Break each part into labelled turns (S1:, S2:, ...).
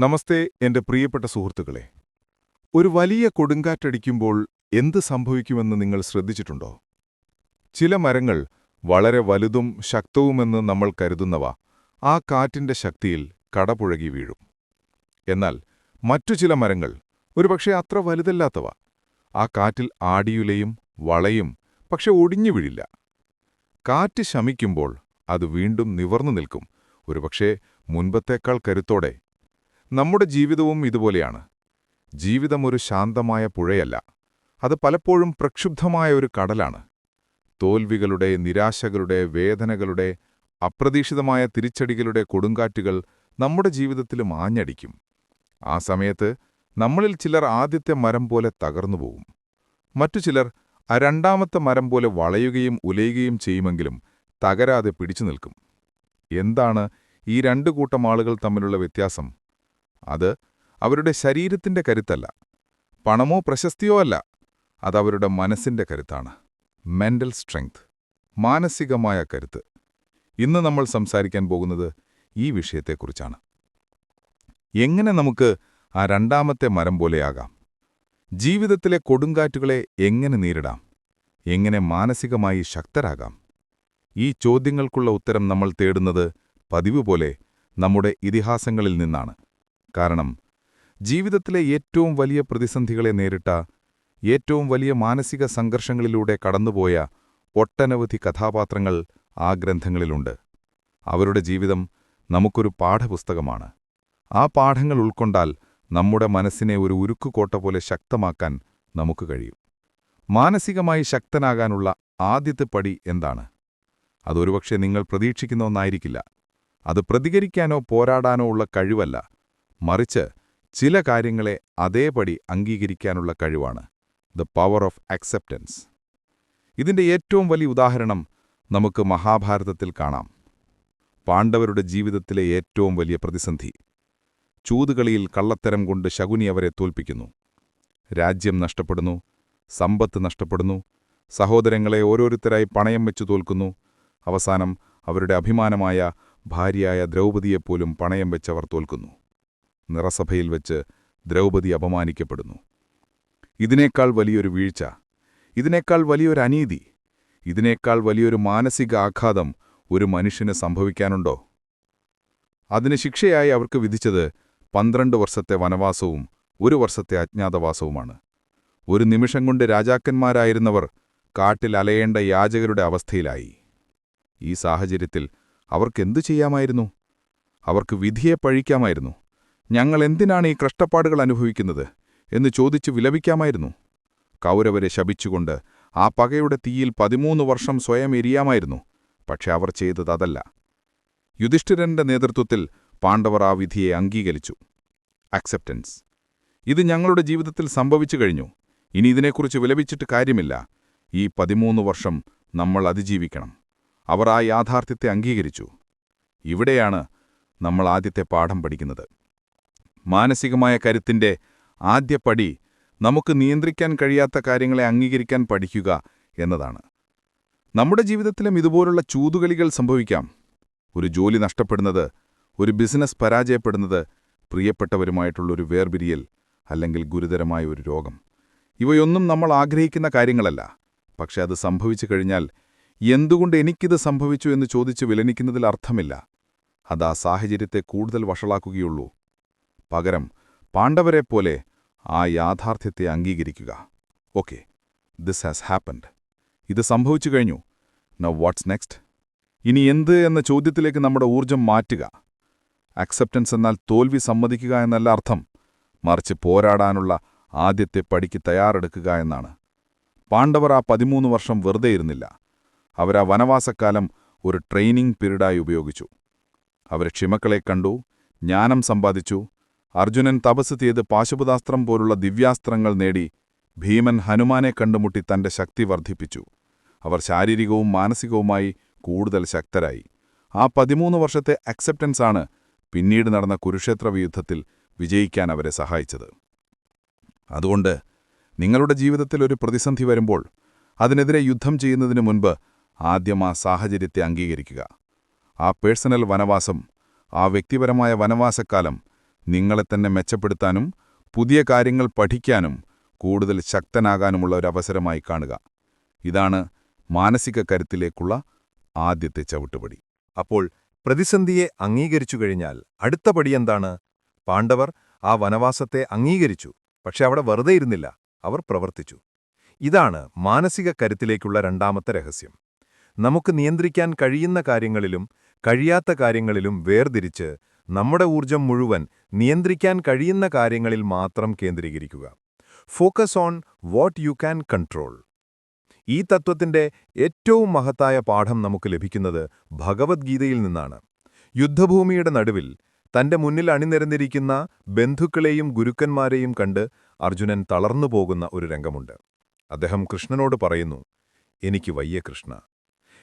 S1: നമസ്തേ എന്റെ പ്രിയപ്പെട്ട സുഹൃത്തുക്കളെ. ഒരു വലിയ കൊടുങ്കാറ്റടിക്കുമ്പോൾ എന്ത് സംഭവിക്കുമെന്ന് നിങ്ങൾ ശ്രദ്ധിച്ചിട്ടുണ്ടോ? ചില മരങ്ങൾ വളരെ വലുതും ശക്തവുമെന്ന് നമ്മൾ കരുതുന്നവ ആ കാറ്റിന്റെ ശക്തിയിൽ കടപുഴകി വീഴും. എന്നാൽ മറ്റു ചില മരങ്ങൾ ഒരുപക്ഷെ അത്ര വലുതല്ലാത്തവ. ആ കാറ്റിൽ ആടിയുലയും വളയും പക്ഷെ ഒടിഞ്ഞു വീഴില്ല. കാറ്റ് ശമിക്കുമ്പോൾ അത് വീണ്ടും നിവർന്നു നിൽക്കും. ഒരുപക്ഷെ മുൻപത്തേക്കാൾ കരുത്തോടെ നമ്മുടെ ജീവിതവും ഇതുപോലെയാണ്. ജീവിതം ഒരു ശാന്തമായ പുഴയല്ല. അത് പലപ്പോഴും പ്രക്ഷുബ്ധമായ ഒരു കടലാണ്. തോൽവികളുടെ നിരാശകളുടെ വേദനകളുടെ അപ്രതീക്ഷിതമായ തിരിച്ചടികളുടെ കൊടുങ്കാറ്റുകൾ നമ്മുടെ ജീവിതത്തിലും ആഞ്ഞടിക്കും ആ സമയത്ത് നമ്മളിൽ ചിലർ ആദ്യത്തെ മരം പോലെ തകർന്നുപോകും മറ്റു ചിലർ ആ രണ്ടാമത്തെ മരം പോലെ വളയുകയും ഉലയുകയും ചെയ്യുമെങ്കിലും തകരാതെ പിടിച്ചു നിൽക്കും. എന്താണ് ഈ രണ്ടു കൂട്ടം ആളുകൾ തമ്മിലുള്ള വ്യത്യാസം? അത് അവരുടെ ശരീരത്തിന്റെ കരുത്തല്ല പണമോ പ്രശസ്തിയോ അല്ല അതവരുടെ മനസ്സിന്റെ കരുത്താണ്. മെന്റൽ സ്ട്രെങ്ത് മാനസികമായ കരുത്ത്. ഇന്ന് നമ്മൾ സംസാരിക്കാൻ പോകുന്നത് ഈ വിഷയത്തെക്കുറിച്ചാണ്. എങ്ങനെ നമുക്ക് ആ രണ്ടാമത്തെ മരം പോലെയാകാം ജീവിതത്തിലെ കൊടുങ്കാറ്റുകളെ എങ്ങനെ നേരിടാം? എങ്ങനെ മാനസികമായി ശക്തരാകാം? ഈ ചോദ്യങ്ങൾക്കുള്ള ഉത്തരം നമ്മൾ തേടുന്നത് പതിവ് പോലെ നമ്മുടെ ഇതിഹാസങ്ങളിൽ നിന്നാണ്. കാരണം ജീവിതത്തിലെ ഏറ്റവും വലിയ പ്രതിസന്ധികളെ നേരിട്ട ഏറ്റവും വലിയ മാനസിക സംഘർഷങ്ങളിലൂടെ കടന്നുപോയ ഒട്ടനവധി കഥാപാത്രങ്ങൾ ആ ഗ്രന്ഥങ്ങളിലുണ്ട്. അവരുടെ ജീവിതം നമുക്കൊരു പാഠപുസ്തകമാണ്. ആ പാഠങ്ങൾ ഉൾക്കൊണ്ടാൽ നമ്മുടെ മനസ്സിനെ ഒരു ഉരുക്കുകോട്ട പോലെ ശക്തമാക്കാൻ നമുക്ക് കഴിയും. മാനസികമായി ശക്തനാകാനുള്ള ആദ്യത്തെ പടി എന്താണ്? അതൊരുപക്ഷെ നിങ്ങൾ പ്രതീക്ഷിക്കുന്ന ഒന്നായിരിക്കില്ല. അത് പ്രതികരിക്കാനോ പോരാടാനോ ഉള്ള കഴിവല്ല. മറിച്ച് ചില കാര്യങ്ങളെ അതേപടി അംഗീകരിക്കാനുള്ള കഴിവാണ്. ദ പവർ ഓഫ് അക്സെപ്റ്റൻസ് ഇതിന്റെ ഏറ്റവും വലിയ ഉദാഹരണം നമുക്ക് മഹാഭാരതത്തിൽ കാണാം. പാണ്ഡവരുടെ ജീവിതത്തിലെ ഏറ്റവും വലിയ പ്രതിസന്ധി. ചൂതുകളിയിൽ കള്ളത്തരം കൊണ്ട് ശകുനി അവരെ തോൽപ്പിക്കുന്നു. രാജ്യം നഷ്ടപ്പെടുന്നു സമ്പത്ത് നഷ്ടപ്പെടുന്നു സഹോദരങ്ങളെ ഓരോരുത്തരായി പണയം വെച്ചു തോൽക്കുന്നു. അവസാനം അവരുടെ അഭിമാനമായ ഭാര്യയായ ദ്രൗപദിയെപ്പോലും പണയം വെച്ചവർ തോൽക്കുന്നു. നിറസഭയിൽ വെച്ച് ദ്രൗപദി അപമാനിക്കപ്പെടുന്നു. ഇതിനേക്കാൾ വലിയൊരു വീഴ്ച ഇതിനേക്കാൾ വലിയൊരു അനീതി ഇതിനേക്കാൾ വലിയൊരു മാനസിക ആഘാതം ഒരു മനുഷ്യന് സംഭവിക്കാനുണ്ടോ? അതിന് ശിക്ഷയായി അവർക്ക് വിധിച്ചത് പന്ത്രണ്ട് വർഷത്തെ വനവാസവും ഒരു വർഷത്തെ അജ്ഞാതവാസവുമാണ്. ഒരു നിമിഷം കൊണ്ട് രാജാക്കന്മാരായിരുന്നവർ കാട്ടിൽ അലയേണ്ട യാചകരുടെ അവസ്ഥയിലായി. ഈ സാഹചര്യത്തിൽ അവർക്കെന്തു ചെയ്യാമായിരുന്നു? അവർക്ക് വിധിയെ പഴിക്കാമായിരുന്നു. ഞങ്ങൾ എന്തിനാണ് ഈ കഷ്ടപ്പാടുകൾ അനുഭവിക്കുന്നത്? എന്ന് ചോദിച്ച് വിലപിക്കാമായിരുന്നു. കൗരവരെ ശപിച്ചുകൊണ്ട് ആ പകയുടെ തീയിൽ പതിമൂന്ന് വർഷം സ്വയം എരിയാമായിരുന്നു പക്ഷെ അവർ ചെയ്തത് അതല്ല. യുധിഷ്ഠിരന്റെ നേതൃത്വത്തിൽ പാണ്ഡവർ ആ വിധിയെ അംഗീകരിച്ചു. അക്സെപ്റ്റൻസ്. ഇത് ഞങ്ങളുടെ ജീവിതത്തിൽ സംഭവിച്ചു കഴിഞ്ഞു. ഇനി ഇതിനെക്കുറിച്ച് വിലപിച്ചിട്ട് കാര്യമില്ല. ഈ പതിമൂന്ന് വർഷം നമ്മൾ അതിജീവിക്കണം. അവർ ആ യാഥാർത്ഥ്യത്തെ അംഗീകരിച്ചു. ഇവിടെയാണ് നമ്മൾ ആദ്യത്തെ പാഠം പഠിക്കുന്നത്. മാനസികമായ കരുത്തിന്റെ ആദ്യപടി നമുക്ക് നിയന്ത്രിക്കാൻ കഴിയാത്ത കാര്യങ്ങളെ അംഗീകരിക്കാൻ പഠിക്കുക എന്നതാണ്. നമ്മുടെ ജീവിതത്തിലും ഇതുപോലുള്ള ചൂതുകളികൾ സംഭവിക്കാം. ഒരു ജോലി നഷ്ടപ്പെടുന്നത് ഒരു ബിസിനസ് പരാജയപ്പെടുന്നത് പ്രിയപ്പെട്ടവരുമായിട്ടുള്ളൊരു വേർപിരിയൽ അല്ലെങ്കിൽ ഗുരുതരമായ ഒരു രോഗം. ഇവയൊന്നും നമ്മൾ ആഗ്രഹിക്കുന്ന കാര്യങ്ങളല്ല. പക്ഷെ അത് സംഭവിച്ചു കഴിഞ്ഞാൽ എന്തുകൊണ്ട് എനിക്കിത് സംഭവിച്ചു എന്ന് ചോദിച്ച് വിലനിക്കുന്നതിൽ അർത്ഥമില്ല. അത് ആ സാഹചര്യത്തെ കൂടുതൽ വഷളാക്കുകയുള്ളൂ. പകരം പാണ്ഡവരെപ്പോലെ ആ യാഥാർത്ഥ്യത്തെ അംഗീകരിക്കുക. ഓക്കെ ദിസ് ഹാസ് ഹാപ്പൻഡ് ഇത് സംഭവിച്ചു കഴിഞ്ഞു. നൗ വാട്ട്സ് നെക്സ്റ്റ് ഇനി എന്ത് എന്ന ചോദ്യത്തിലേക്ക് നമ്മുടെ ഊർജം മാറ്റുക. അക്സെപ്റ്റൻസ് എന്നാൽ തോൽവി സമ്മതിക്കുക എന്നല്ല അർത്ഥം. മറിച്ച് പോരാടാനുള്ള ആദ്യത്തെ പടിക്ക് തയ്യാറെടുക്കുക എന്നാണ്. പാണ്ഡവർ ആ പതിമൂന്ന് വർഷം വെറുതെ ഇരുന്നില്ല. അവരാ വനവാസക്കാലം ഒരു ട്രെയിനിംഗ് പീരീഡായി ഉപയോഗിച്ചു. അവർ ക്ഷിമക്കളെ കണ്ടു ജ്ഞാനം സമ്പാദിച്ചു അർജുനൻ തപസ് ചെയ്ത് പാശുപതാസ്ത്രം പോലുള്ള ദിവ്യാസ്ത്രങ്ങൾ നേടി ഭീമൻ ഹനുമാനെ കണ്ടുമുട്ടി തന്റെ ശക്തി വർദ്ധിപ്പിച്ചു. അവർ ശാരീരികവും മാനസികവുമായി കൂടുതൽ ശക്തരായി. ആ പതിമൂന്ന് വർഷത്തെ അക്സെപ്റ്റൻസ് ആണ് പിന്നീട് നടന്ന കുരുക്ഷേത്ര യുദ്ധത്തിൽ വിജയിക്കാൻ അവരെ സഹായിച്ചത്. അതുകൊണ്ട് നിങ്ങളുടെ ജീവിതത്തിൽ ഒരു പ്രതിസന്ധി വരുമ്പോൾ അതിനെതിരെ യുദ്ധം ചെയ്യുന്നതിനു മുൻപ് ആദ്യം ആ സാഹചര്യത്തെ അംഗീകരിക്കുക. ആ പേഴ്സണൽ വനവാസം ആ വ്യക്തിപരമായ വനവാസക്കാലം
S2: നിങ്ങളെ തന്നെ മെച്ചപ്പെടുത്താനും പുതിയ കാര്യങ്ങൾ പഠിക്കാനും കൂടുതൽ ശക്തനാകാനുമുള്ള ഒരു അവസരമായി കാണുക. ഇതാണ് മാനസിക കരുത്തിലേക്കുള്ള ആദ്യത്തെ ചവിട്ടുപടി.
S3: അപ്പോൾ പ്രതിസന്ധിയെ അംഗീകരിച്ചു കഴിഞ്ഞാൽ അടുത്ത പടി എന്താണ്? പാണ്ഡവർ ആ വനവാസത്തെ അംഗീകരിച്ചു പക്ഷെ അവിടെ വെറുതെ ഇരുന്നില്ല അവർ പ്രവർത്തിച്ചു. ഇതാണ് മാനസിക കരുത്തിലേക്കുള്ള രണ്ടാമത്തെ രഹസ്യം. നമുക്ക് നിയന്ത്രിക്കാൻ കഴിയുന്ന കാര്യങ്ങളിലും കഴിയാത്ത കാര്യങ്ങളിലും വേർതിരിച്ച് നമ്മുടെ ഊർജം മുഴുവൻ നിയന്ത്രിക്കാൻ കഴിയുന്ന കാര്യങ്ങളിൽ മാത്രം കേന്ദ്രീകരിക്കുക. Focus on what you can control ഈ തത്വത്തിന്റെ ഏറ്റവും മഹത്തായ പാഠം നമുക്ക് ലഭിക്കുന്നത് ഭഗവത്ഗീതയിൽ നിന്നാണ്. യുദ്ധഭൂമിയുടെ നടുവിൽ തന്റെ മുന്നിൽ അണിനിരന്നിരിക്കുന്ന ബന്ധുക്കളെയും ഗുരുക്കന്മാരെയും കണ്ട് അർജുനൻ തളർന്നുപോകുന്ന ഒരു രംഗമുണ്ട്. അദ്ദേഹം കൃഷ്ണനോട് പറയുന്നു എനിക്ക് വയ്യ കൃഷ്ണ.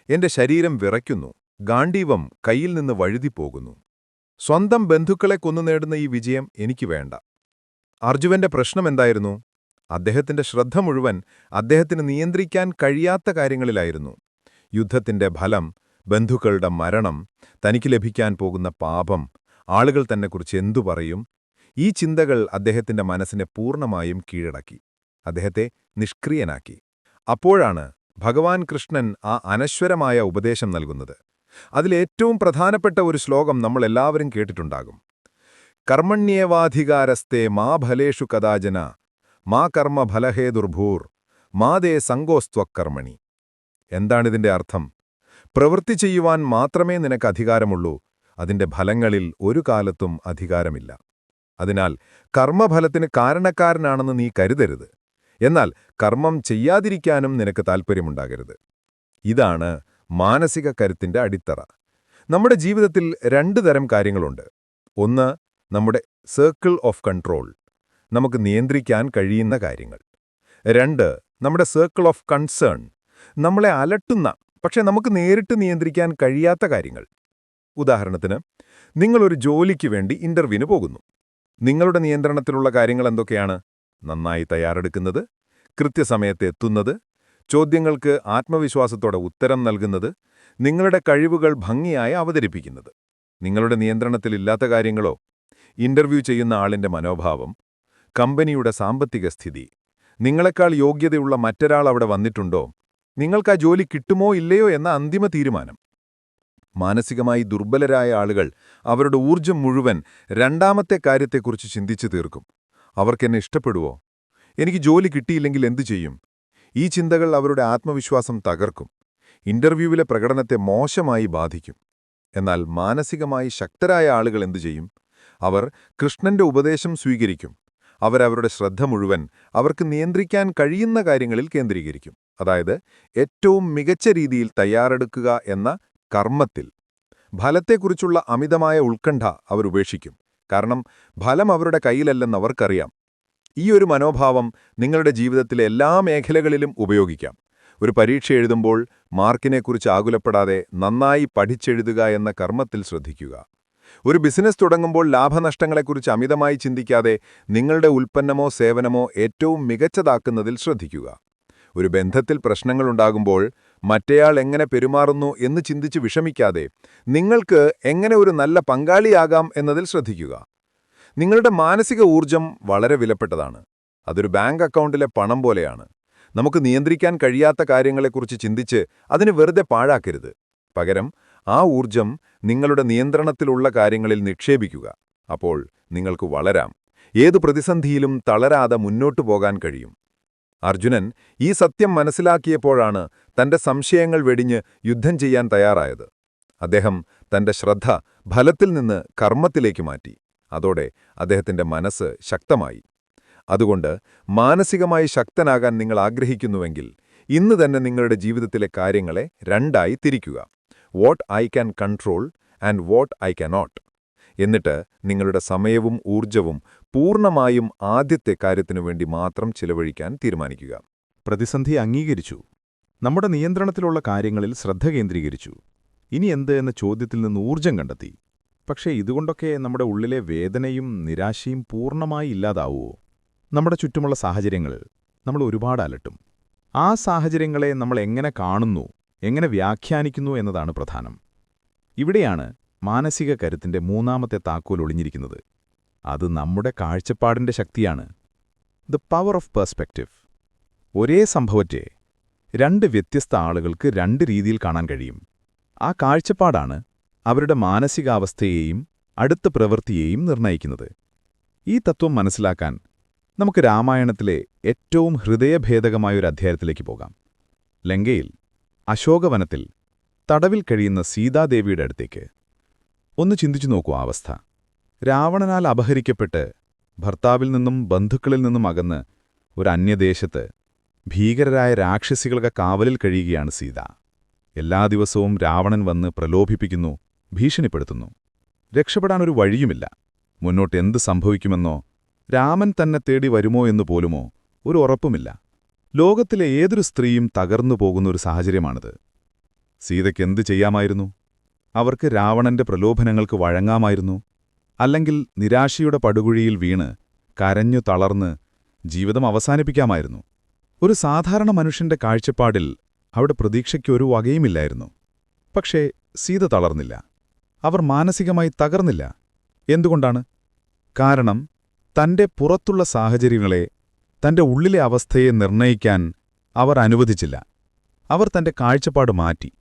S3: എന്റെ ശരീരം വിറയ്ക്കുന്നു. ഗാണ്ഡീവം കയ്യിൽ നിന്ന് വഴുതിപ്പോകുന്നു. സ്വന്തം ബന്ധുക്കളെ കൊന്നു നേടുന്ന ഈ വിജയം എനിക്ക് വേണ്ട. അർജുവന്റെ പ്രശ്നമെന്തായിരുന്നു അദ്ദേഹത്തിന്റെ ശ്രദ്ധ മുഴുവൻ അദ്ദേഹത്തിന് നിയന്ത്രിക്കാൻ കഴിയാത്ത കാര്യങ്ങളിലായിരുന്നു. യുദ്ധത്തിന്റെ ഫലം ബന്ധുക്കളുടെ മരണം തനിക്ക് ലഭിക്കാൻ പോകുന്ന പാപം ആളുകൾ തന്നെക്കുറിച്ച് എന്തു പറയും? ഈ ചിന്തകൾ അദ്ദേഹത്തിന്റെ മനസ്സിനെ പൂർണമായും കീഴടക്കി. അദ്ദേഹത്തെ നിഷ്ക്രിയനാക്കി. അപ്പോഴാണ് ഭഗവാൻ കൃഷ്ണൻ ആ അനശ്വരമായ ഉപദേശം നൽകുന്നത്. അതിലേറ്റവും പ്രധാനപ്പെട്ട ഒരു ശ്ലോകം നമ്മൾ എല്ലാവരും കേട്ടിട്ടുണ്ടാകും. കർമ്മണ്യേവാധികാരസ്തേ മാ ഫലേഷു കഥാജന മാ കർമ്മ ഫലഹേതുർഭൂർ മാതേ സങ്കോസ്ത്വക്കർമ്മണി എന്താണിതിന്റെ അർത്ഥം? പ്രവൃത്തി ചെയ്യുവാൻ മാത്രമേ നിനക്ക് അധികാരമുള്ളൂ അതിന്റെ ഫലങ്ങളിൽ ഒരു കാലത്തും അധികാരമില്ല. അതിനാൽ കർമ്മഫലത്തിന് കാരണക്കാരനാണെന്ന് നീ കരുതരുത്. എന്നാൽ കർമ്മം ചെയ്യാതിരിക്കാനും നിനക്ക് താൽപ്പര്യമുണ്ടാകരുത്. ഇതാണ് മാനസിക കരുത്തിന്റെ അടിത്തറ. നമ്മുടെ ജീവിതത്തിൽ രണ്ട് തരം കാര്യങ്ങളുണ്ട്. ഒന്ന് നമ്മുടെ സർക്കിൾ ഓഫ് കൺട്രോൾ നമുക്ക് നിയന്ത്രിക്കാൻ കഴിയുന്ന കാര്യങ്ങൾ. രണ്ട് നമ്മുടെ സർക്കിൾ ഓഫ് കൺസേൺ നമ്മളെ അലട്ടുന്ന പക്ഷെ നമുക്ക് നേരിട്ട് നിയന്ത്രിക്കാൻ കഴിയാത്ത കാര്യങ്ങൾ. ഉദാഹരണത്തിന് നിങ്ങളൊരു ജോലിക്ക് വേണ്ടി ഇന്റർവ്യൂവിന് പോകുന്നു. നിങ്ങളുടെ നിയന്ത്രണത്തിലുള്ള കാര്യങ്ങൾ എന്തൊക്കെയാണ്? നന്നായി തയ്യാറെടുക്കുന്നത് കൃത്യസമയത്ത് എത്തുന്നത് ചോദ്യങ്ങൾക്ക് ആത്മവിശ്വാസത്തോടെ ഉത്തരം നൽകുന്നത് നിങ്ങളുടെ കഴിവുകൾ ഭംഗിയായി അവതരിപ്പിക്കുന്നത്. നിങ്ങളുടെ നിയന്ത്രണത്തിലില്ലാത്ത കാര്യങ്ങളോ ഇന്റർവ്യൂ ചെയ്യുന്ന ആളിന്റെ മനോഭാവം കമ്പനിയുടെ സാമ്പത്തിക സ്ഥിതി നിങ്ങളെക്കാൾ യോഗ്യതയുള്ള മറ്റൊരാൾ അവിടെ വന്നിട്ടുണ്ടോ നിങ്ങൾക്ക് ആ ജോലി കിട്ടുമോ ഇല്ലയോ എന്ന അന്തിമ തീരുമാനം. മാനസികമായി ദുർബലരായ ആളുകൾ അവരുടെ ഊർജം മുഴുവൻ രണ്ടാമത്തെ കാര്യത്തെക്കുറിച്ച് ചിന്തിച്ചു തീർക്കും. അവർക്കെന്നെ ഇഷ്ടപ്പെടുവോ? എനിക്ക് ജോലി കിട്ടിയില്ലെങ്കിൽ എന്തു ചെയ്യും? ഈ ചിന്തകൾ അവരുടെ ആത്മവിശ്വാസം തകർക്കും. ഇന്റർവ്യൂവിലെ പ്രകടനത്തെ മോശമായി ബാധിക്കും. എന്നാൽ മാനസികമായി ശക്തരായ ആളുകൾ എന്തു ചെയ്യും? അവർ കൃഷ്ണന്റെ ഉപദേശം സ്വീകരിക്കും. അവരവരുടെ ശ്രദ്ധ മുഴുവൻ അവർക്ക് നിയന്ത്രിക്കാൻ കഴിയുന്ന കാര്യങ്ങളിൽ കേന്ദ്രീകരിക്കും. അതായത് ഏറ്റവും മികച്ച രീതിയിൽ തയ്യാറെടുക്കുക എന്ന കർമ്മത്തിൽ. ഫലത്തെക്കുറിച്ചുള്ള അമിതമായ ഉത്കണ്ഠ അവരുപേക്ഷിക്കും കാരണം ഫലം അവരുടെ കയ്യിലല്ലെന്ന് അവർക്കറിയാം. ഈ ഒരു മനോഭാവം നിങ്ങളുടെ ജീവിതത്തിലെ എല്ലാ മേഖലകളിലും ഉപയോഗിക്കാം. ഒരു പരീക്ഷ എഴുതുമ്പോൾ മാർക്കിനെക്കുറിച്ച് ആകുലപ്പെടാതെ നന്നായി പഠിച്ചെഴുതുക എന്ന കർമ്മത്തിൽ ശ്രദ്ധിക്കുക. ഒരു ബിസിനസ് തുടങ്ങുമ്പോൾ ലാഭനഷ്ടങ്ങളെക്കുറിച്ച് അമിതമായി ചിന്തിക്കാതെ നിങ്ങളുടെ ഉൽപ്പന്നമോ സേവനമോ ഏറ്റവും മികച്ചതാക്കുന്നതിൽ ശ്രദ്ധിക്കുക. ഒരു ബന്ധത്തിൽ പ്രശ്നങ്ങളുണ്ടാകുമ്പോൾ മറ്റേയാൾ എങ്ങനെ പെരുമാറുന്നു എന്ന് ചിന്തിച്ച് വിഷമിക്കാതെ നിങ്ങൾക്ക് എങ്ങനെ ഒരു നല്ല പങ്കാളിയാകാം എന്നതിൽ ശ്രദ്ധിക്കുക. നിങ്ങളുടെ മാനസിക ഊർജം വളരെ വിലപ്പെട്ടതാണ്. അതൊരു ബാങ്ക് അക്കൗണ്ടിലെ പണം പോലെയാണ്. നമുക്ക് നിയന്ത്രിക്കാൻ കഴിയാത്ത കാര്യങ്ങളെക്കുറിച്ച് ചിന്തിച്ച് അതിന് വെറുതെ പാഴാക്കരുത്. പകരം ആ ഊർജം നിങ്ങളുടെ നിയന്ത്രണത്തിലുള്ള കാര്യങ്ങളിൽ നിക്ഷേപിക്കുക. അപ്പോൾ നിങ്ങൾക്ക് വളരാം. ഏതു പ്രതിസന്ധിയിലും തളരാതെ മുന്നോട്ടു പോകാൻ കഴിയും. അർജുനൻ ഈ സത്യം മനസ്സിലാക്കിയപ്പോഴാണ് തന്റെ സംശയങ്ങൾ വെടിഞ്ഞ് യുദ്ധം ചെയ്യാൻ തയ്യാറായത്. അദ്ദേഹം തന്റെ ശ്രദ്ധ ഫലത്തിൽ നിന്ന് കർമ്മത്തിലേക്ക് മാറ്റി. അതോടെ അദ്ദേഹത്തിന്റെ മനസ്സ് ശക്തമായി. അതുകൊണ്ട് മാനസികമായി ശക്തനാകാൻ നിങ്ങൾ ആഗ്രഹിക്കുന്നുവെങ്കിൽ ഇന്ന് തന്നെ നിങ്ങളുടെ ജീവിതത്തിലെ കാര്യങ്ങളെ രണ്ടായി തിരിക്കുക. What I can control and what I cannot എന്നിട്ട് നിങ്ങളുടെ സമയവും ഊർജവും പൂർണമായും ആദ്യത്തെ കാര്യത്തിനു വേണ്ടി മാത്രം ചിലവഴിക്കാൻ തീരുമാനിക്കുക.
S2: പ്രതിസന്ധി അംഗീകരിച്ചു. നമ്മുടെ നിയന്ത്രണത്തിലുള്ള കാര്യങ്ങളിൽ ശ്രദ്ധ കേന്ദ്രീകരിച്ചു. ഇനി എന്ത് എന്ന ചോദ്യത്തിൽ നിന്ന് ഊർജം കണ്ടെത്തി. പക്ഷേ ഇതുകൊണ്ടൊക്കെ നമ്മുടെ ഉള്ളിലെ വേദനയും നിരാശയും പൂർണമായി ഇല്ലാതാവുമോ നമ്മുടെ ചുറ്റുമുള്ള സാഹചര്യങ്ങൾ നമ്മൾ ഒരുപാട് അലട്ടും. ആ സാഹചര്യങ്ങളെ നമ്മൾ എങ്ങനെ കാണുന്നു എങ്ങനെ വ്യാഖ്യാനിക്കുന്നു എന്നതാണ് പ്രധാനം. ഇവിടെയാണ് മാനസിക കരുത്തിന്റെ മൂന്നാമത്തെ താക്കോൽ ഒളിഞ്ഞിരിക്കുന്നത്.
S1: അത് നമ്മുടെ കാഴ്ചപ്പാടിന്റെ ശക്തിയാണ്. ദ പവർ ഓഫ് പെർസ്പെക്റ്റീവ് ഒരേ സംഭവത്തെ രണ്ട് വ്യത്യസ്ത ആളുകൾക്ക് രണ്ട് രീതിയിൽ കാണാൻ കഴിയും. ആ കാഴ്ചപ്പാടാണ് അവരുടെ മാനസികാവസ്ഥയെയും അടുത്ത പ്രവൃത്തിയെയും നിർണയിക്കുന്നത് ഈ തത്വം മനസ്സിലാക്കാൻ നമുക്ക് രാമായണത്തിലെ ഏറ്റവും ഹൃദയഭേദകമായ ഒരു അധ്യായത്തിലേക്ക് പോകാം. ലങ്കയിൽ അശോകവനത്തിൽ തടവിൽ കഴിയുന്ന സീതാദേവിയുടെ അടുത്തേക്ക്. ഒന്ന് ചിന്തിച്ചു നോക്കൂ ആ അവസ്ഥ. രാവണനാൽ അപഹരിക്കപ്പെട്ട് ഭർത്താവിൽ നിന്നും ബന്ധുക്കളിൽ നിന്നും അകന്ന് ഒരു അന്യദേശത്ത് ഭീകരരായ രാക്ഷസികളുടെ കാവലിൽ കഴിയുകയാണ് സീത. എല്ലാ ദിവസവും രാവണൻ വന്ന് പ്രലോഭിപ്പിക്കുന്നു ഭീഷണിപ്പെടുത്തുന്നു. രക്ഷപ്പെടാൻ ഒരു വഴിയുമില്ല. മുന്നോട്ട് എന്ത് സംഭവിക്കുമെന്നോ രാമൻ തന്നെ തേടി വരുമോ എന്നു പോലുമോ ഒരു ഉറപ്പുമില്ല. ലോകത്തിലെ ഏതൊരു സ്ത്രീയും തകർന്നു പോകുന്ന ഒരു സാഹചര്യമാണിത്. സീതയ്ക്ക് എന്ത് ചെയ്യാമായിരുന്നു? അവർക്ക് രാവണന്റെ പ്രലോഭനങ്ങൾക്ക് വഴങ്ങാമായിരുന്നു? അല്ലെങ്കിൽ നിരാശയുടെ പടുകുഴിയിൽ വീണ് കരഞ്ഞു തളർന്ന് ജീവിതം അവസാനിപ്പിക്കാമായിരുന്നു? ഒരു സാധാരണ മനുഷ്യന്റെ കാഴ്ചപ്പാടിൽ അവിടെ പ്രതീക്ഷയ്ക്കൊരു വകയുമില്ലായിരുന്നു. പക്ഷേ സീത തളർന്നില്ല. അവർ മാനസികമായി തകർന്നില്ല. എന്തുകൊണ്ടാണ്? കാരണം തന്റെ പുറത്തുള്ള സാഹചര്യങ്ങളെ തന്റെ ഉള്ളിലെ അവസ്ഥയെ നിർണയിക്കാൻ അവർ അനുവദിച്ചില്ല. അവർ തന്റെ കാഴ്ചപ്പാട് മാറ്റി.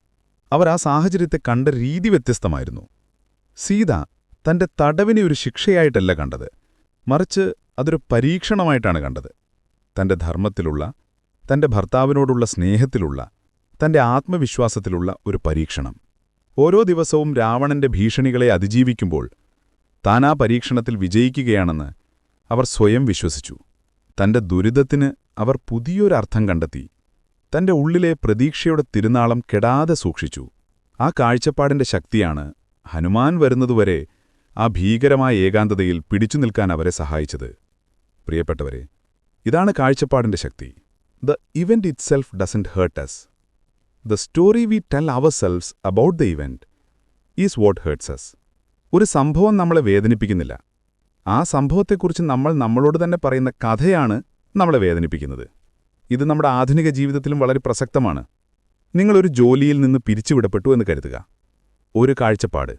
S1: അവർ ആ സാഹചര്യത്തെ കണ്ട രീതി വ്യത്യസ്തമായിരുന്നു. സീത തന്റെ തടവിനെ ഒരു ശിക്ഷയായിട്ടല്ല കണ്ടത്. മറിച്ച് അതൊരു പരീക്ഷണമായിട്ടാണ് കണ്ടത്. തന്റെ ധർമ്മത്തിലുള്ള തന്റെ ഭർത്താവിനോടുള്ള സ്നേഹത്തിലുള്ള തന്റെ ആത്മവിശ്വാസത്തിലുള്ള ഒരു പരീക്ഷണം. ഓരോ ദിവസവും രാവണന്റെ ഭീഷണികളെ അതിജീവിക്കുമ്പോൾ താൻ ആ പരീക്ഷണത്തിൽ വിജയിക്കുകയാണെന്ന് അവർ സ്വയം വിശ്വസിച്ചു. തന്റെ ദുരിതത്തിന് അവർ പുതിയൊരർത്ഥം കണ്ടെത്തി. തന്റെ ഉള്ളിലെ പ്രതീക്ഷയുടെ തിരുനാളം കെടാതെ സൂക്ഷിച്ചു. ആ കാഴ്ചപ്പാടിന്റെ ശക്തിയാണ് ഹനുമാൻ വരുന്നതുവരെ ആ ഭീകരമായ ഏകാന്തതയിൽ പിടിച്ചു നിൽക്കാൻ അവരെ സഹായിച്ചത്. പ്രിയപ്പെട്ടവരെ ഇതാണ് കാഴ്ചപ്പാടിന്റെ ശക്തി. The event itself doesn't hurt us the story we tell ourselves about the what hurts us ഒരു സംഭവം നമ്മളെ വേദനിപ്പിക്കുന്നില്ല. ആ സംഭവത്തെക്കുറിച്ച് നമ്മൾ നമ്മളോട് തന്നെ പറയുന്ന കഥയാണ് നമ്മളെ വേദനിപ്പിക്കുന്നത്. ഇത് നമ്മുടെ ആധുനിക ജീവിതത്തിലും വളരെ പ്രസക്തമാണ്. നിങ്ങളൊരു ജോലിയിൽ നിന്ന് പിരിച്ചുവിടപ്പെട്ടു എന്ന് കരുതുക. ഒരു കാഴ്ചപ്പാട്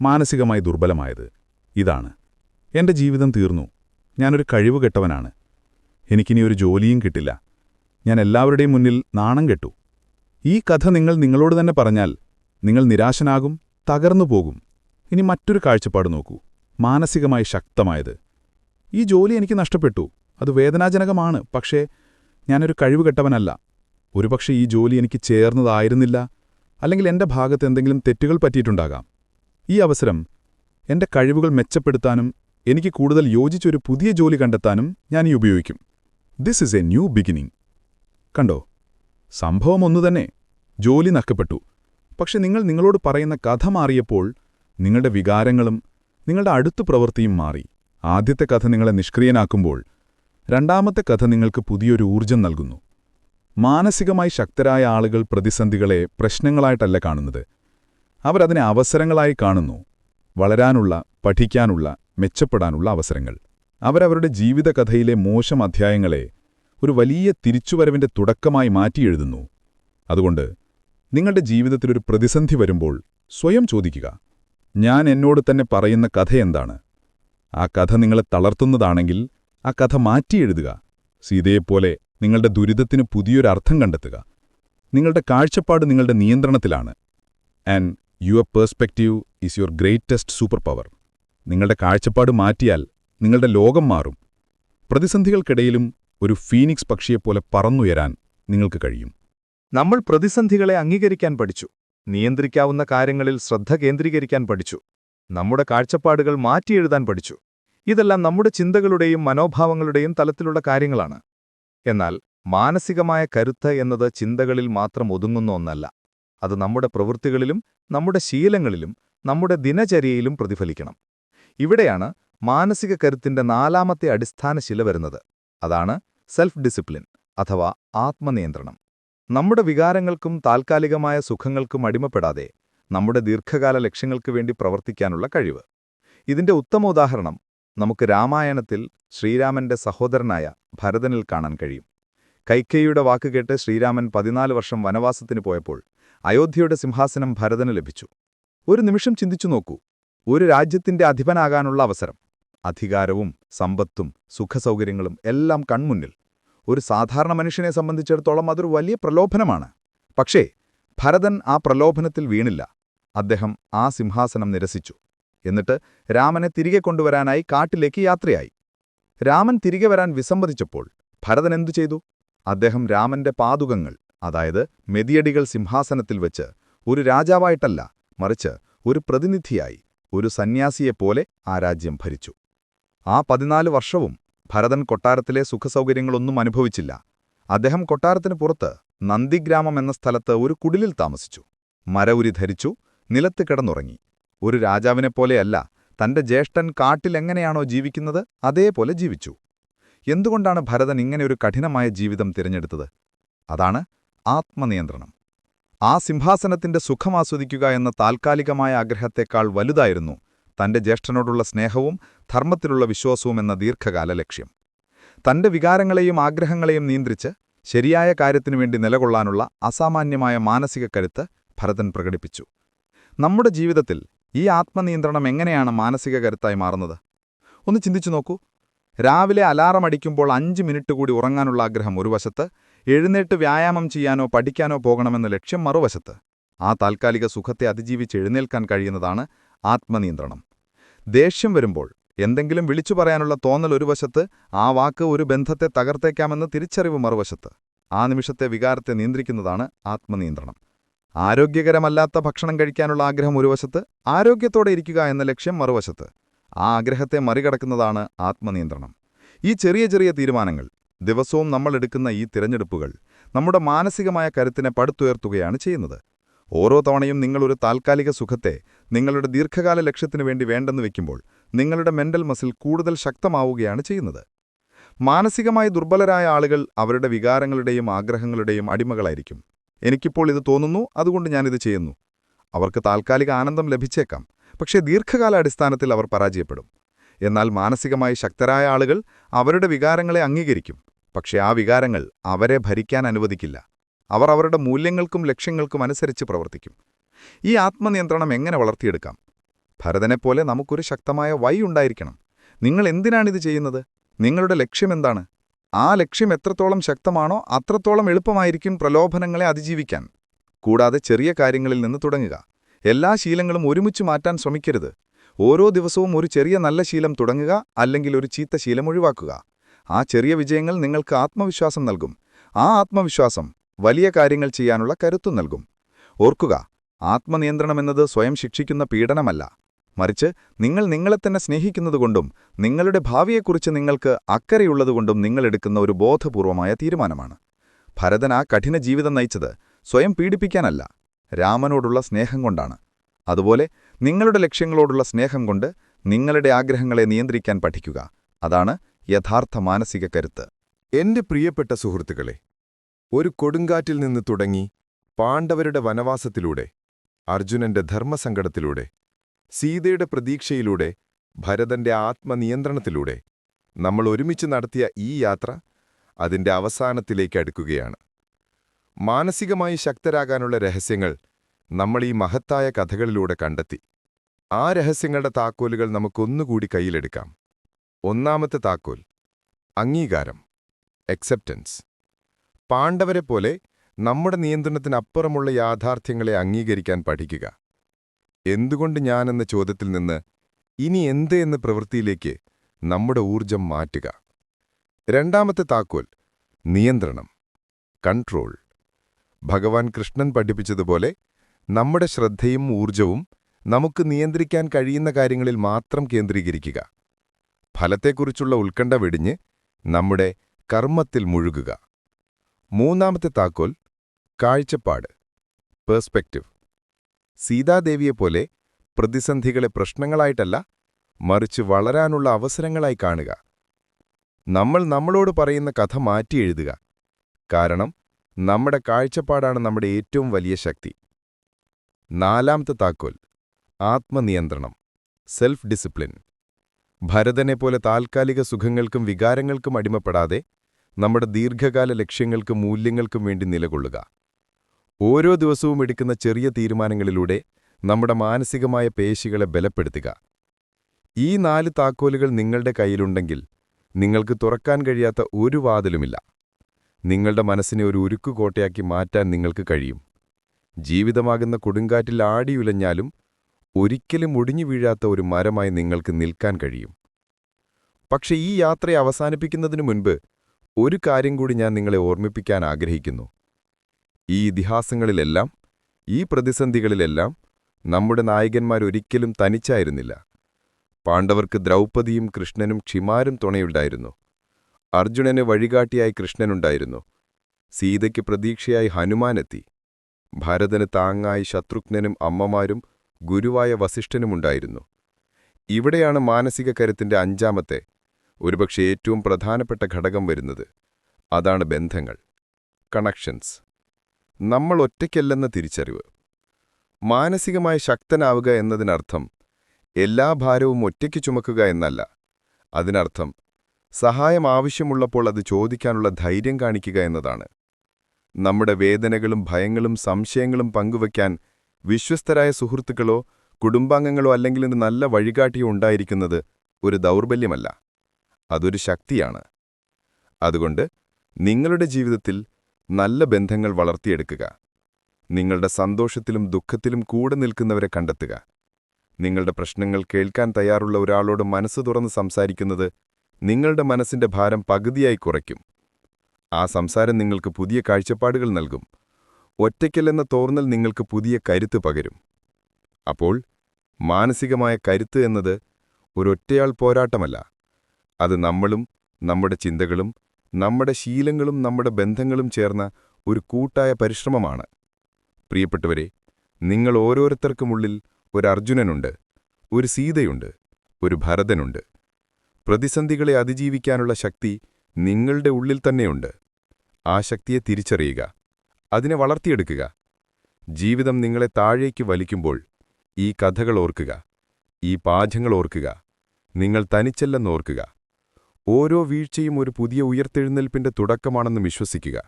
S1: മാനസികമായി ദുർബലമായത്. ഇതാണ്. എന്റെ ജീവിതം തീർന്നു. ഞാനൊരു കഴിവ് കെട്ടവനാണ് എനിക്കിനി ഒരു ജോലിയും കിട്ടില്ല. ഞാൻ എല്ലാവരുടെയും മുന്നിൽ നാണം കെട്ടു. ഈ കഥ നിങ്ങൾ നിങ്ങളോട് തന്നെ പറഞ്ഞാൽ നിങ്ങൾ നിരാശനാകും തകർന്നു പോകും. ഇനി മറ്റൊരു കാഴ്ചപ്പാട് നോക്കൂ. മാനസികമായി ശക്തമായത്. ഈ ജോലി എനിക്ക് നഷ്ടപ്പെട്ടു. അത് വേദനാജനകമാണ്. പക്ഷേ ഞാനൊരു കഴിവുകെട്ടവനല്ല. ഒരുപക്ഷെ ഈ ജോലി എനിക്ക് ചേർന്നതായിരുന്നില്ല. അല്ലെങ്കിൽ എന്റെ ഭാഗത്ത് എന്തെങ്കിലും തെറ്റുകൾ പറ്റിയിട്ടുണ്ടാകാം. ഈ അവസരം എന്റെ കഴിവുകൾ മെച്ചപ്പെടുത്താനും എനിക്ക് കൂടുതൽ യോജിച്ചൊരു പുതിയ ജോലി കണ്ടെത്താനും ഞാൻ ഈ ഉപയോഗിക്കും. This is a new beginning കണ്ടോ? സംഭവം ഒന്നുതന്നെ ജോലി നഷ്ടപ്പെട്ടു. പക്ഷെ നിങ്ങൾ നിങ്ങളോട് പറയുന്ന കഥ മാറിയപ്പോൾ നിങ്ങളുടെ വികാരങ്ങളും നിങ്ങളുടെ അടുത്തു പ്രവൃത്തിയും മാറി. ആദ്യത്തെ കഥ നിങ്ങളെ നിഷ്ക്രിയനാക്കുമ്പോൾ രണ്ടാമത്തെ കഥ നിങ്ങൾക്ക് പുതിയൊരു ഊർജം നൽകുന്നു. മാനസികമായി ശക്തരായ ആളുകൾ പ്രതിസന്ധികളെ പ്രശ്നങ്ങളായിട്ടല്ല കാണുന്നത്. അവരതിനെ അവസരങ്ങളായി കാണുന്നു. വളരാനുള്ള പഠിക്കാനുള്ള മെച്ചപ്പെടാനുള്ള അവസരങ്ങൾ. അവരവരുടെ ജീവിതകഥയിലെ മോശം അധ്യായങ്ങളെ ഒരു വലിയ തിരിച്ചുവരവിന്റെ തുടക്കമായി മാറ്റിയെഴുതുന്നു. അതുകൊണ്ട് നിങ്ങളുടെ ജീവിതത്തിൽ ഒരു പ്രതിസന്ധി വരുമ്പോൾ സ്വയം ചോദിക്കുക ഞാൻ എന്നോട് തന്നെ പറയുന്ന കഥയെന്താണ് ആ കഥ നിങ്ങളെ തളർത്തുന്നതാണെങ്കിൽ ആ കഥ മാറ്റിയെഴുതുക. സീതയെപ്പോലെ നിങ്ങളുടെ ദുരിതത്തിന് പുതിയൊരർത്ഥം കണ്ടെത്തുക. നിങ്ങളുടെ കാഴ്ചപ്പാട് നിങ്ങളുടെ നിയന്ത്രണത്തിലാണ്. And your perspective is your greatest super power. നിങ്ങളുടെ കാഴ്ചപ്പാട് മാറ്റിയാൽ നിങ്ങളുടെ ലോകം മാറും. പ്രതിസന്ധികൾക്കിടയിലും ഒരു ഫീനിക്സ് പക്ഷിയെപ്പോലെ പറന്നുയരാൻ നിങ്ങൾക്ക് കഴിയും.
S2: നമ്മൾ പ്രതിസന്ധികളെ അംഗീകരിക്കാൻ പഠിച്ചു. നിയന്ത്രിക്കാവുന്ന കാര്യങ്ങളിൽ ശ്രദ്ധ കേന്ദ്രീകരിക്കാൻ പഠിച്ചു. നമ്മുടെ കാഴ്ചപ്പാടുകൾ മാറ്റിയെഴുതാൻ പഠിച്ചു. ഇതെല്ലാം നമ്മുടെ ചിന്തകളുടെയും മനോഭാവങ്ങളുടെയും തലത്തിലുള്ള കാര്യങ്ങളാണ്. എന്നാൽ മാനസികമായ കരുത്ത് എന്നത് ചിന്തകളിൽ മാത്രം ഒതുങ്ങുന്ന ഒന്നല്ല. അത് നമ്മുടെ പ്രവൃത്തികളിലും നമ്മുടെ ശീലങ്ങളിലും നമ്മുടെ ദിനചര്യയിലും പ്രതിഫലിക്കണം. ഇവിടെയാണ് മാനസിക കരുത്തിന്റെ നാലാമത്തെ അടിസ്ഥാന ശില വരുന്നത്. അതാണ് സെൽഫ് ഡിസിപ്ലിൻ അഥവാ ആത്മനിയന്ത്രണം. നമ്മുടെ വികാരങ്ങൾക്കും താൽക്കാലികമായ സുഖങ്ങൾക്കും അടിമപ്പെടാതെ നമ്മുടെ ദീർഘകാല ലക്ഷ്യങ്ങൾക്ക് വേണ്ടി പ്രവർത്തിക്കാനുള്ള കഴിവ്. ഇതിന്റെ ഉത്തമ ഉദാഹരണം നമുക്ക് രാമായണത്തിൽ ശ്രീരാമന്റെ സഹോദരനായ ഭരതനിൽ കാണാൻ കഴിയും. കൈക്കേയിയുടെ വാക്കുകേട്ട് ശ്രീരാമൻ പതിനാല് വർഷം വനവാസത്തിന് പോയപ്പോൾ അയോധ്യയുടെ സിംഹാസനം ഭരതന് ലഭിച്ചു. ഒരു നിമിഷം ചിന്തിച്ചു നോക്കൂ. ഒരു രാജ്യത്തിന്റെ അധിപനാകാനുള്ള അവസരം.
S1: അധികാരവും സമ്പത്തും സുഖസൗകര്യങ്ങളും എല്ലാം കൺമുന്നിൽ. ഒരു സാധാരണ മനുഷ്യനെ സംബന്ധിച്ചിടത്തോളം അതൊരു വലിയ പ്രലോഭനമാണ്. പക്ഷേ ഭരതൻ ആ പ്രലോഭനത്തിൽ വീണില്ല. അദ്ദേഹം ആ സിംഹാസനം നിരസിച്ചു. എന്നിട്ട് രാമനെ തിരികെ കൊണ്ടുവരാനായി കാട്ടിലേക്ക് യാത്രയായി. രാമൻ തിരികെ വരാൻ വിസമ്മതിച്ചപ്പോൾ ഭരതൻ എന്തു ചെയ്തു? അദ്ദേഹം രാമന്റെ പാതുകങ്ങൾ അതായത് മെതിയടികൾ സിംഹാസനത്തിൽ വെച്ച് ഒരു രാജാവായിട്ടല്ല മറിച്ച് ഒരു പ്രതിനിധിയായി ഒരു സന്യാസിയെപ്പോലെ ആ രാജ്യം ഭരിച്ചു. ആ പതിനാല് വർഷവും ഭരതൻ കൊട്ടാരത്തിലെ സുഖസൗകര്യങ്ങളൊന്നും അനുഭവിച്ചില്ല. അദ്ദേഹം കൊട്ടാരത്തിന് പുറത്ത് നന്ദിഗ്രാമം എന്ന സ്ഥലത്ത് ഒരു കുടിലിൽ താമസിച്ചു. മരവുരി ധരിച്ചു നിലത്ത് കിടന്നുറങ്ങി. ഒരു രാജാവിനെപ്പോലെയല്ല തന്റെ ജ്യേഷ്ഠൻ കാട്ടിലെങ്ങനെയാണോ ജീവിക്കുന്നത് അതേപോലെ ജീവിച്ചു. എന്തുകൊണ്ടാണ് ഭരതൻ ഇങ്ങനെ ഒരു കഠിനമായ ജീവിതം തിരഞ്ഞെടുത്തത്? അതാണ് ആത്മനിയന്ത്രണം. ആ സിംഹാസനത്തിന്റെ സുഖമാസ്വദിക്കുക എന്ന താൽക്കാലികമായ ആഗ്രഹത്തെക്കാൾ വലുതായിരുന്നു തന്റെ ജ്യേഷ്ഠനോടുള്ള സ്നേഹവും ധർമ്മത്തിലുള്ള വിശ്വാസവും എന്ന ദീർഘകാല ലക്ഷ്യം. തന്റെ വികാരങ്ങളെയും ആഗ്രഹങ്ങളെയും നിയന്ത്രിച്ച് ശരിയായ കാര്യത്തിനു വേണ്ടി നിലകൊള്ളാനുള്ള അസാമാന്യമായ മാനസിക കരുത്ത് ഭരതൻ പ്രകടിപ്പിച്ചു. നമ്മുടെ ജീവിതത്തിൽ ഈ ആത്മനിയന്ത്രണം എങ്ങനെയാണ് മാനസിക കരുത്തായി മാറുന്നത്? ഒന്ന് ചിന്തിച്ചു നോക്കൂ. രാവിലെ അലാറം അടിക്കുമ്പോൾ അഞ്ച് മിനിറ്റ് കൂടി ഉറങ്ങാനുള്ള ആഗ്രഹം ഒരു വശത്ത് എഴുന്നേറ്റ് വ്യായാമം ചെയ്യാനോ പഠിക്കാനോ പോകണമെന്ന ലക്ഷ്യം മറുവശത്ത്. ആ താൽക്കാലിക സുഖത്തെ അതിജീവിച്ച് എഴുന്നേൽക്കാൻ കഴിയുന്നതാണ് ആത്മനിയന്ത്രണം. ദേഷ്യം വരുമ്പോൾ എന്തെങ്കിലും വിളിച്ചു പറയാനുള്ള തോന്നൽ ഒരു വശത്ത് ആ വാക്ക് ഒരു ബന്ധത്തെ തകർത്തേക്കാമെന്ന് തിരിച്ചറിവ് മറുവശത്ത്. ആ നിമിഷത്തെ വികാരത്തെ നിയന്ത്രിക്കുന്നതാണ് ആത്മനിയന്ത്രണം. ആരോഗ്യകരമല്ലാത്ത ഭക്ഷണം കഴിക്കാനുള്ള ആഗ്രഹം ഒരു വശത്ത് ആരോഗ്യത്തോടെ ഇരിക്കുക എന്ന ലക്ഷ്യം മറുവശത്ത്. ആ ആഗ്രഹത്തെ മറികടക്കുന്നതാണ് ആത്മനിയന്ത്രണം. ഈ ചെറിയ ചെറിയ തീരുമാനങ്ങൾ ദിവസവും നമ്മൾ എടുക്കുന്ന ഈ തിരഞ്ഞെടുപ്പുകൾ നമ്മുടെ മാനസികമായ കരുത്തിനെ പടുത്തുയർത്തുകയാണ് ചെയ്യുന്നത്. ഓരോ തവണയും നിങ്ങളൊരു താൽക്കാലിക സുഖത്തെ നിങ്ങളുടെ ദീർഘകാല ലക്ഷ്യത്തിനു വേണ്ടി വേണ്ടെന്ന് വെക്കുമ്പോൾ നിങ്ങളുടെ മെന്റൽ മസിൽ കൂടുതൽ ശക്തമാവുകയാണ് ചെയ്യുന്നത്. മാനസികമായി ദുർബലരായ ആളുകൾ അവരുടെ വികാരങ്ങളുടെയും ആഗ്രഹങ്ങളുടെയും അടിമകളായിരിക്കും. എനിക്കിപ്പോൾ ഇത് തോന്നുന്നു അതുകൊണ്ട് ഞാനിത് ചെയ്യുന്നു. അവർക്ക് താൽക്കാലിക ആനന്ദം ലഭിച്ചേക്കാം പക്ഷേ ദീർഘകാല അടിസ്ഥാനത്തിൽ അവർ പരാജയപ്പെടും. എന്നാൽ മാനസികമായി ശക്തരായ ആളുകൾ അവരുടെ വികാരങ്ങളെ അംഗീകരിക്കും പക്ഷേ ആ വികാരങ്ങൾ അവരെ ഭരിക്കാൻ അനുവദിക്കില്ല. അവർ അവരുടെ മൂല്യങ്ങൾക്കും ലക്ഷ്യങ്ങൾക്കും അനുസരിച്ച് പ്രവർത്തിക്കും. ഈ ആത്മനിയന്ത്രണം എങ്ങനെ വളർത്തിയെടുക്കാം? ഭരതനെപ്പോലെ നമുക്കൊരു ശക്തമായ വൈ ഉണ്ടായിരിക്കണം. നിങ്ങൾ എന്തിനാണിത് ചെയ്യുന്നത്? നിങ്ങളുടെ ലക്ഷ്യമെന്താണ് ആ ലക്ഷ്യം എത്രത്തോളം ശക്തമാണോ അത്രത്തോളം എളുപ്പമായിരിക്കും പ്രലോഭനങ്ങളെ അതിജീവിക്കാൻ. കൂടാതെ ചെറിയ കാര്യങ്ങളിൽ നിന്ന് തുടങ്ങുക. എല്ലാ ശീലങ്ങളും ഒരുമിച്ച് മാറ്റാൻ ശ്രമിക്കരുത്. ഓരോ ദിവസവും ഒരു ചെറിയ നല്ല ശീലം തുടങ്ങുക അല്ലെങ്കിൽ ഒരു ചീത്ത ശീലം ഒഴിവാക്കുക. ആ ചെറിയ വിജയങ്ങൾ നിങ്ങൾക്ക് ആത്മവിശ്വാസം നൽകും. ആ ആത്മവിശ്വാസം വലിയ കാര്യങ്ങൾ ചെയ്യാനുള്ള കരുത്തു നൽകും. ഓർക്കുക ആത്മനിയന്ത്രണമെന്നത് സ്വയം ശിക്ഷിക്കുന്ന പീഡനമല്ല. മറിച്ച് നിങ്ങൾ നിങ്ങളെ തന്നെ സ്നേഹിക്കുന്നതുകൊണ്ടും നിങ്ങളുടെ ഭാവിയെക്കുറിച്ച് നിങ്ങൾക്ക് അക്കരെയുള്ളതുകൊണ്ടും നിങ്ങളെടുക്കുന്ന ഒരു ബോധപൂർവമായ തീരുമാനമാണ്. ഭരതൻ ആ കഠിന ജീവിതം നയിച്ചത് സ്വയം പീഡിപ്പിക്കാനല്ല രാമനോടുള്ള സ്നേഹം കൊണ്ടാണ്. അതുപോലെ നിങ്ങളുടെ ലക്ഷ്യങ്ങളോടുള്ള സ്നേഹം കൊണ്ട് നിങ്ങളുടെ ആഗ്രഹങ്ങളെ നിയന്ത്രിക്കാൻ പഠിക്കുക. അതാണ് യഥാർത്ഥ മാനസിക കരുത്ത്.
S4: എന്റെ പ്രിയപ്പെട്ട സുഹൃത്തുക്കളെ ഒരു കൊടുങ്കാറ്റിൽ നിന്ന് തുടങ്ങി പാണ്ഡവരുടെ വനവാസത്തിലൂടെ അർജുനന്റെ ധർമ്മസങ്കടത്തിലൂടെ സീതയുടെ പ്രതീക്ഷയിലൂടെ ഭരതന്റെ ആത്മനിയന്ത്രണത്തിലൂടെ നമ്മൾ ഒരുമിച്ച് നടത്തിയ ഈ യാത്ര അതിന്റെ അവസാനത്തിലേക്ക് അടുക്കുകയാണ്. മാനസികമായി ശക്തരാകാനുള്ള രഹസ്യങ്ങൾ നമ്മൾ ഈ മഹത്തായ കഥകളിലൂടെ കണ്ടെത്തി. ആ രഹസ്യങ്ങളുടെ താക്കോലുകൾ നമുക്കൊന്നുകൂടി കയ്യിലെടുക്കാം. ഒന്നാമത്തെ താക്കോൽ അംഗീകാരം എക്സെപ്റ്റൻസ് പാണ്ഡവരെപ്പോലെ നമ്മുടെ നിയന്ത്രണത്തിനപ്പുറമുള്ള യാഥാർത്ഥ്യങ്ങളെ അംഗീകരിക്കാൻ പഠിക്കുക. എന്തുകൊണ്ട് ഞാനെന്ന ചോദ്യത്തിൽ നിന്ന് ഇനി എന്ത് എന്ന പ്രവൃത്തിയിലേക്ക് നമ്മുടെ ഊർജം മാറ്റുക. രണ്ടാമത്തെ താക്കോൽ നിയന്ത്രണം കൺട്രോൾ ഭഗവാൻ കൃഷ്ണൻ പഠിപ്പിച്ചതുപോലെ നമ്മുടെ ശ്രദ്ധയും ഊർജവും നമുക്ക് നിയന്ത്രിക്കാൻ കഴിയുന്ന കാര്യങ്ങളിൽ മാത്രം കേന്ദ്രീകരിക്കുക. ഫലത്തെക്കുറിച്ചുള്ള ഉത്കണ്ഠ വെടിഞ്ഞ് നമ്മുടെ കർമ്മത്തിൽ മുഴുകുക. മൂന്നാമത്തെ താക്കോൽ കാഴ്ചപ്പാട് പേഴ്സ്പെക്റ്റീവ് സീതാദേവിയെപ്പോലെ പ്രതിസന്ധികളെ പ്രശ്നങ്ങളായിട്ടല്ല മറിച്ച് വളരാനുള്ള അവസരങ്ങളായി കാണുക. നമ്മൾ നമ്മളോട് പറയുന്ന കഥ മാറ്റി എഴുതുക. കാരണം നമ്മുടെ കാഴ്ചപ്പാടാണ് നമ്മുടെ ഏറ്റവും വലിയ ശക്തി. നാലാമത്തെ താക്കോൽ ആത്മനിയന്ത്രണം സെൽഫ് ഡിസിപ്ലിൻ ഭരതനെപ്പോലെ താൽക്കാലിക സുഖങ്ങൾക്കും വികാരങ്ങൾക്കും അടിമപ്പെടാതെ നമ്മുടെ ദീർഘകാല ലക്ഷ്യങ്ങൾക്കും മൂല്യങ്ങൾക്കും വേണ്ടി നിലകൊള്ളുക. ഓരോ ദിവസവും എടുക്കുന്ന ചെറിയ തീരുമാനങ്ങളിലൂടെ നമ്മുടെ മാനസികമായ പേശികളെ ബലപ്പെടുത്തുക. ഈ നാല് താക്കോലുകൾ നിങ്ങളുടെ കയ്യിലുണ്ടെങ്കിൽ നിങ്ങൾക്ക് തുറക്കാൻ കഴിയാത്ത ഒരു വാതിലുമില്ല. നിങ്ങളുടെ മനസ്സിനെ ഒരു ഉരുക്കുകോട്ടയാക്കി മാറ്റാൻ നിങ്ങൾക്ക് കഴിയും. ജീവിതമാകുന്ന കൊടുങ്കാറ്റിൽ ആടിയുലഞ്ഞാലും ഒരിക്കലും ഒടിഞ്ഞു വീഴാത്ത ഒരു മരമായി നിങ്ങൾക്ക് നിൽക്കാൻ കഴിയും. പക്ഷേ ഈ യാത്രയെ അവസാനിപ്പിക്കുന്നതിനു മുൻപ് ഒരു കാര്യം കൂടി ഞാൻ നിങ്ങളെ ഓർമ്മിപ്പിക്കാൻ ആഗ്രഹിക്കുന്നു. ഈ ഇതിഹാസങ്ങളിലെല്ലാം ഈ പ്രതിസന്ധികളിലെല്ലാം നമ്മുടെ നായകന്മാരൊരിക്കലും തനിച്ചായിരുന്നില്ല. പാണ്ഡവർക്ക് ദ്രൗപദിയും കൃഷ്ണനും ക്ഷിമാരും തുണയുണ്ടായിരുന്നു. അർജുനന് വഴികാട്ടിയായി കൃഷ്ണനുണ്ടായിരുന്നു. സീതയ്ക്ക് പ്രതീക്ഷയായി ഹനുമാനെത്തി. ഭരതന് താങ്ങായി ശത്രുഘ്നനും അമ്മമാരും ഗുരുവായ വസിഷ്ഠനുമുണ്ടായിരുന്നു. ഇവിടെയാണ് മാനസിക കരുത്തിന്റെ അഞ്ചാമത്തെ ഒരുപക്ഷെ ഏറ്റവും പ്രധാനപ്പെട്ട ഘടകം വരുന്നത്. അതാണ് ബന്ധങ്ങൾ. കണക്ഷൻസ് നമ്മൾ ഒറ്റയ്ക്കല്ലെന്ന തിരിച്ചറിവ്. മാനസികമായി ശക്തനാവുക എന്നതിനർത്ഥം എല്ലാ ഭാരവും ഒറ്റയ്ക്ക് ചുമക്കുക എന്നല്ല. അതിനർത്ഥം സഹായം ആവശ്യമുള്ളപ്പോൾ അത് ചോദിക്കാനുള്ള ധൈര്യം കാണിക്കുക എന്നതാണ്. നമ്മുടെ വേദനകളും ഭയങ്ങളും സംശയങ്ങളും പങ്കുവയ്ക്കാൻ വിശ്വസ്തരായ സുഹൃത്തുക്കളോ കുടുംബാംഗങ്ങളോ അല്ലെങ്കിൽ നല്ല വഴികാട്ടിയോ ഉണ്ടായിരിക്കുന്നത് ഒരു ദൗർബല്യമല്ല. അതൊരു ശക്തിയാണ്. അതുകൊണ്ട് നിങ്ങളുടെ ജീവിതത്തിൽ നല്ല ബന്ധങ്ങൾ വളർത്തിയെടുക്കുക. നിങ്ങളുടെ സന്തോഷത്തിലും ദുഃഖത്തിലും കൂടെ നിൽക്കുന്നവരെ കണ്ടെത്തുക. നിങ്ങളുടെ പ്രശ്നങ്ങൾ കേൾക്കാൻ തയ്യാറുള്ള ഒരാളോട് മനസ്സ് തുറന്ന് സംസാരിക്കുന്നത് നിങ്ങളുടെ മനസ്സിന്റെ ഭാരം പകുതിയായി കുറയ്ക്കും. ആ സംസാരം നിങ്ങൾക്ക് പുതിയ കാഴ്ചപ്പാടുകൾ നൽകും. ഒറ്റയ്ക്കല്ലെന്ന തോന്നൽ നിങ്ങൾക്ക് പുതിയ കരുത്ത് പകരും. അപ്പോൾ മാനസികമായ കരുത്ത് എന്നത് ഒരൊറ്റയാൾ പോരാട്ടമല്ല. അത് നമ്മളും നമ്മുടെ ചിന്തകളും നമ്മുടെ ശീലങ്ങളും നമ്മുടെ ബന്ധങ്ങളും ചേർന്ന ഒരു കൂട്ടായ പരിശ്രമമാണ്. പ്രിയപ്പെട്ടവരെ നിങ്ങൾ ഓരോരുത്തർക്കുമുള്ളിൽ ഒരു അർജുനനുണ്ട് ഒരു സീതയുണ്ട് ഒരു ഭരതനുണ്ട്. പ്രതിസന്ധികളെ അതിജീവിക്കാനുള്ള ശക്തി നിങ്ങളുടെ ഉള്ളിൽ തന്നെയുണ്ട്. ആ ശക്തിയെ തിരിച്ചറിയുക അതിനെ വളർത്തിയെടുക്കുക. ജീവിതം നിങ്ങളെ താഴേക്ക് വലിക്കുമ്പോൾ ഈ കഥകൾ ഓർക്കുക ഈ പാഠങ്ങൾ ഓർക്കുക നിങ്ങൾ തനിച്ചല്ലെന്നോർക്കുക ഓരോ വീഴ്ചയും ഒരു പുതിയ ഉയർത്തെഴുന്നേൽപ്പിന്റെ തുടക്കമാണെന്ന് വിശ്വസിക്കുക.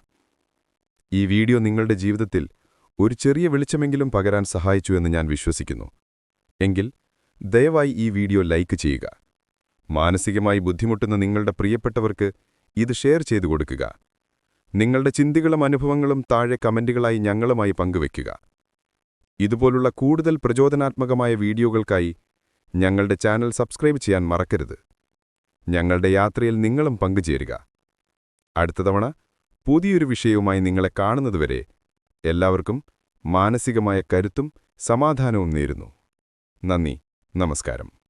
S4: ഈ വീഡിയോ നിങ്ങളുടെ ജീവിതത്തിൽ ഒരു ചെറിയ വെളിച്ചമെങ്കിലും പകരാൻ സഹായിച്ചു എന്ന് ഞാൻ വിശ്വസിക്കുന്നു. എങ്കിൽ ദയവായി ഈ വീഡിയോ ലൈക്ക് ചെയ്യുക. മാനസികമായി ബുദ്ധിമുട്ടുന്ന നിങ്ങളുടെ പ്രിയപ്പെട്ടവർക്ക് ഇത് ഷെയർ ചെയ്തു കൊടുക്കുക. നിങ്ങളുടെ ചിന്തകളും അനുഭവങ്ങളും താഴെ കമന്റുകളായി ഞങ്ങളുമായി പങ്കുവയ്ക്കുക. ഇതുപോലുള്ള കൂടുതൽ പ്രചോദനാത്മകമായ വീഡിയോകൾക്കായി ഞങ്ങളുടെ ചാനൽ സബ്സ്ക്രൈബ് ചെയ്യാൻ മറക്കരുത്. ഞങ്ങളുടെ യാത്രയിൽ നിങ്ങളും പങ്കുചേരുക. അടുത്ത തവണ പുതിയൊരു വിഷയവുമായി നിങ്ങളെ കാണുന്നതുവരെ എല്ലാവർക്കും മാനസികമായ കരുത്തും സമാധാനവും നേരുന്നു. നന്ദി. നമസ്കാരം.